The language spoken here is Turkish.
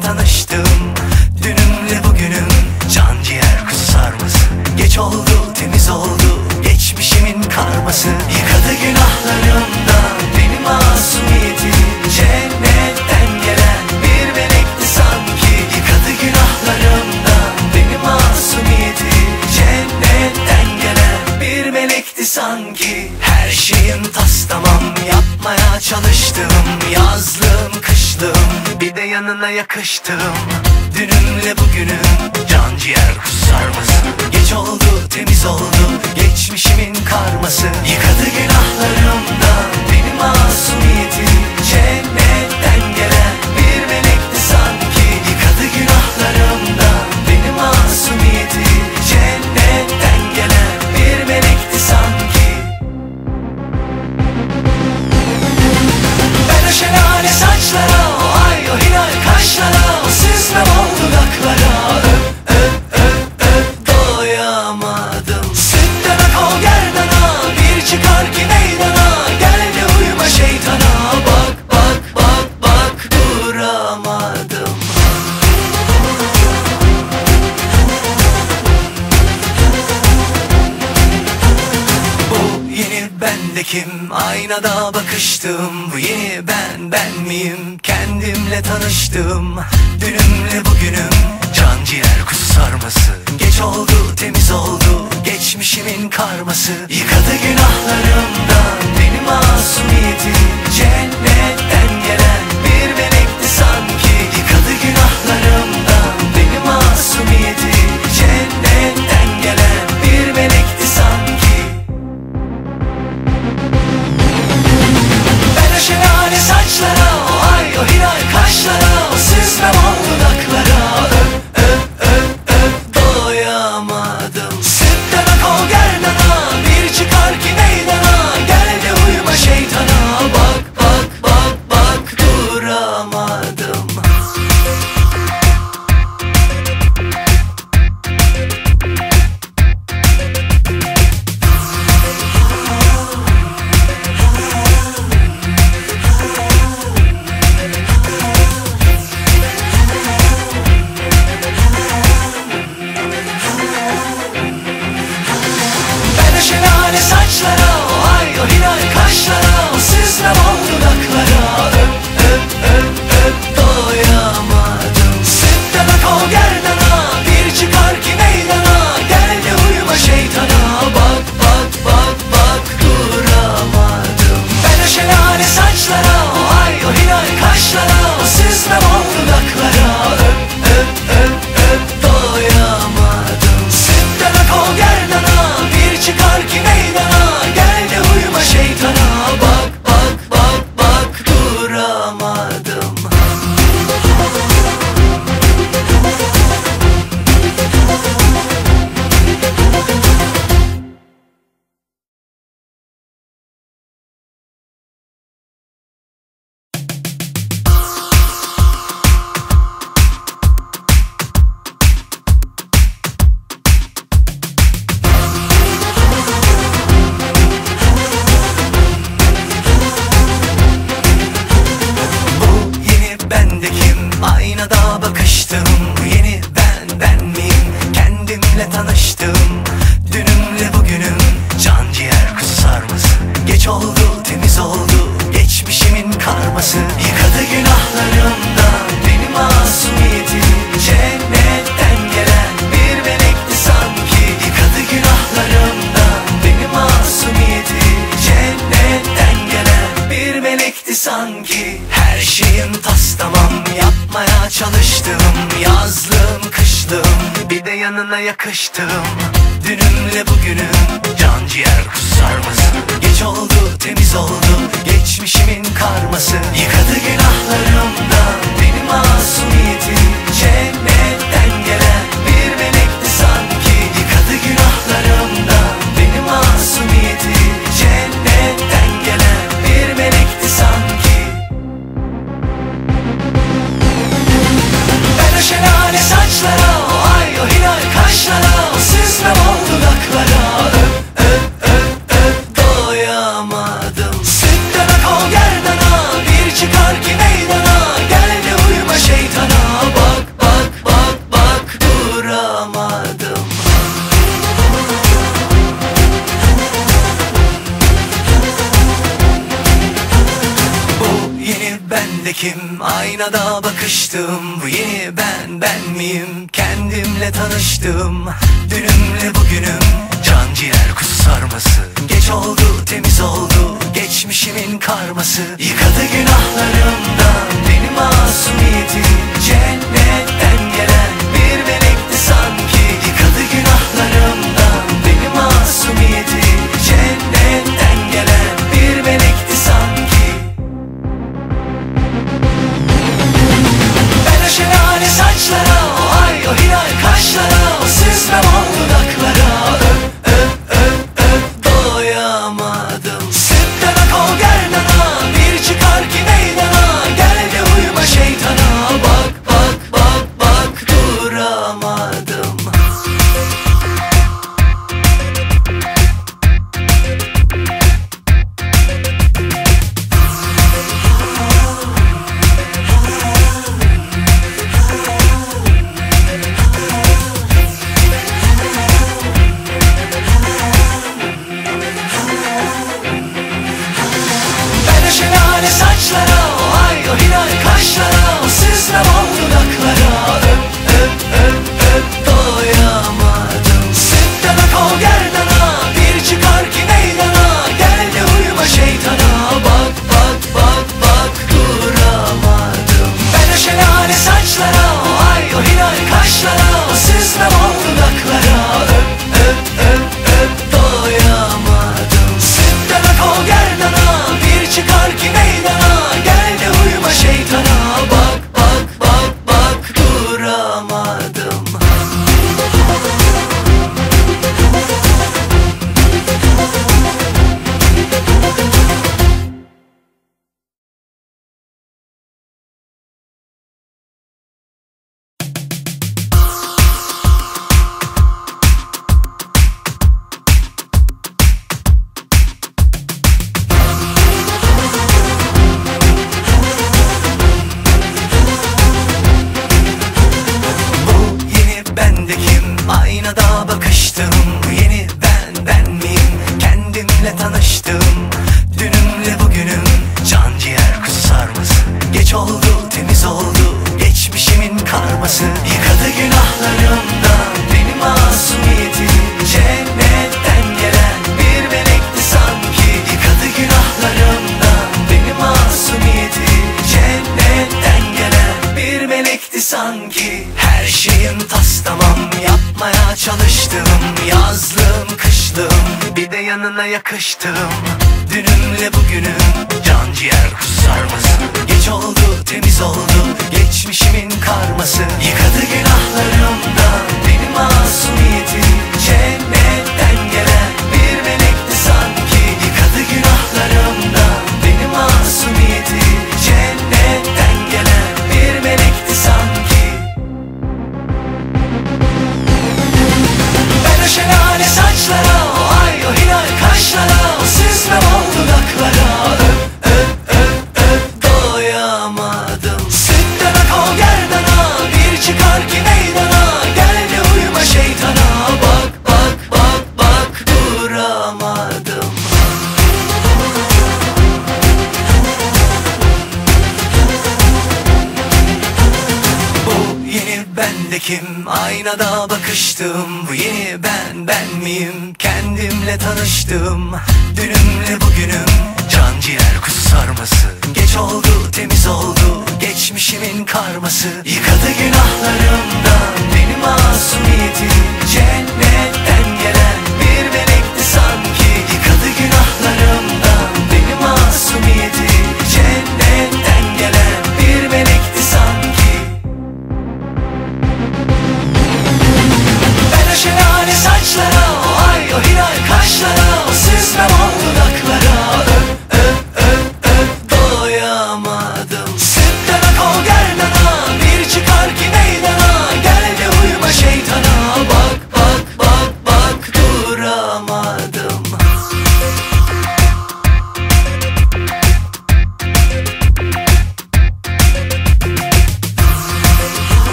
tanıştık sanki Her şeyim tas tamam. Yapmaya çalıştığım Yazlığım kışlığım Bir de yanına yakıştığım. Dünümle bugünüm Can ciğer kusarmasın Geç oldu temiz oldu Geçmişimin karması. Yıkadı günahlarımdan Benim masumiyetim. Cennetten gelen miyim? Kendimle tanıştım. Dünümle bugünüm. Can ciğer kuzu sarması. Geç oldu temiz oldu. Geçmişimin karması. Yıkadı günahlarımdan Benim masumiyetim. Cennetten gelen bir benim chaleur, sızlamam Kendimdeyim aynada sana yakıştım Dünümle bugünüm can ciğer kusar mısın? Geç oldu temiz oldu geçmiş içimde kim? Aynada bakıştım. Bu yeni ben ben miyim? Kendimle tanıştım. Dünümle bugünüm. Can ciğer kuzu sarması. Geç oldu temiz oldu. Geçmişimin karması. Yıkadı günahlarımdan Benim masumiyetim. Cennetten gelen bir Şöyle yanına yakıştım. Dünümle bugünüm Can ciğer kusarmasın Geç oldu temiz oldu Geçmişimin karması. Yıkadı günahlarımdan Benim masumiyetim. Cennetten gelen bir melekti sanki. Yıkadı günahlarımdan Benim masumiyetim. kim? Aynada bakıştım. Bu yeni ben ben miyim? Kendimle tanıştım. Dünümle bugünüm. Can ciğer kuzu sarması. Geç oldu temiz oldu. Geçmişimin karması. Yıkadı günahlarımdan benim masumiyetim